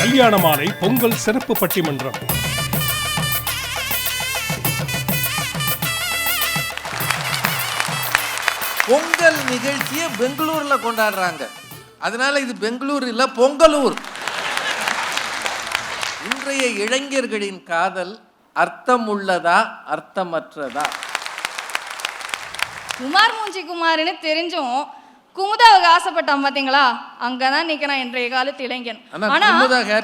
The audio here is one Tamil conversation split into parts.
கல்யாண மாலை பொங்கல் சிறப்பு பட்டிமன்றம். பொங்கல் நிகழ்ச்சியை பெங்களூர்ல கொண்டாடுறாங்க. அதனால இது பெங்களூர் இல்ல பொங்கலூர். இன்றைய இளைஞர்களின் காதல் அர்த்தம் உள்ளதா அர்த்தமற்றதா? குமார் மூஞ்சி குமார்னு தெரிஞ்சும் குமுதாவுக்கு ஆசைப்பட்டான் பாத்தீங்களா? அங்கதான் நிக்கிறான் இன்றைய காலத்து இளைஞன். ஆனா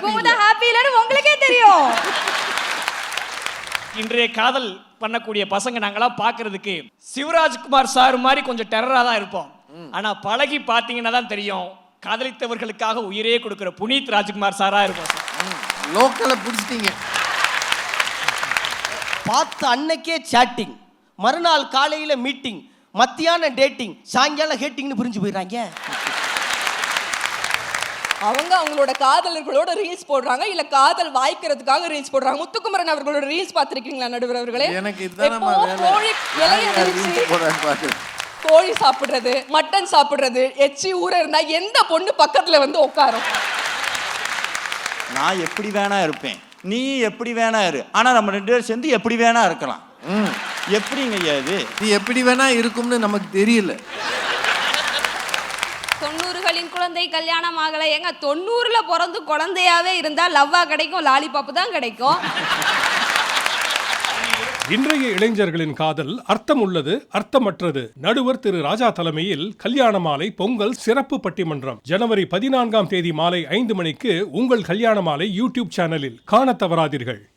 குமுதா. ஹாப்பி இல்லைன்னு உங்களுக்கே தெரியும். இன்றைய காதல் பண்ணக்கூடிய பசங்க நாங்களாம் பார்க்கிறதுக்கு சிவராஜ்குமார் சார் மாதிரி கொஞ்சம் டெரரா தான் இருப்போம். ஆனா பழகி பார்த்தீங்கன்னா தான் தெரியும். காதலித்தவர்களுக்காக உயிரே கொடுக்கிற புனீத் ராஜ்குமார் சாரா சார் லோக்கலை பிடிச்சிட்டீங்க. பார்த்த அன்னைக்கே சேட்டிங் மறுநாள் காலையில மீட்டிங் மத்தியானம் டேட்டிங் சாயங்காலம் ஹேட்டிங்னு புரிஞ்சு போயிடுறாங்க. அவங்க அவங்களோட காதலர்களோட ரீல்ஸ் போடுறாங்க இல்ல காதல் வாய்க்கிறதுக்காக ரீல்ஸ் போடுறாங்க. முத்துக்குமரன் அவர்களோட ரீல்ஸ் பார்த்திருக்கீங்களா நடுவர் அவர்களே? எனக்கு கோழி இலைய விரிச்சு. கோழி சாப்பிடுறது மட்டன் சாப்பிடுறது எச்சி ஊற இருந்தா எந்த பொண்ணு பக்கத்துல வந்து உட்காரும்? நான் எப்படி வேணா இருப்பேன். நீ எப்படி வேணா இரு. ஆனா நம்ம ரெண்டு பேரும் சேர்ந்து எப்படி வேணா இருக்கலாம். எப்படிங்க இது? இது எப்படி வேணா இருக்கும்னு நமக்கு தெரியல. தொண்ணூறுகளின் குழந்தை கல்யாணம் ஆகல. ஏங்க தொண்ணூறுல பிறந்து குழந்தையாவே இருந்தா லவ்வா கிடைக்கும் லாலிபாப்பு தான் கிடைக்கும்? இன்றைய இளைஞர்களின் காதல் அர்த்தம் உள்ளது அர்த்தமற்றது. நடுவர் திரு ராஜா தலைமையில் கல்யாண மாலை பொங்கல் சிறப்பு பட்டிமன்றம். ஜனவரி பதினான்காம் தேதி மாலை ஐந்து மணிக்கு உங்கள் கல்யாண மாலை யூடியூப் சேனலில் காணத் தவறாதீர்கள்.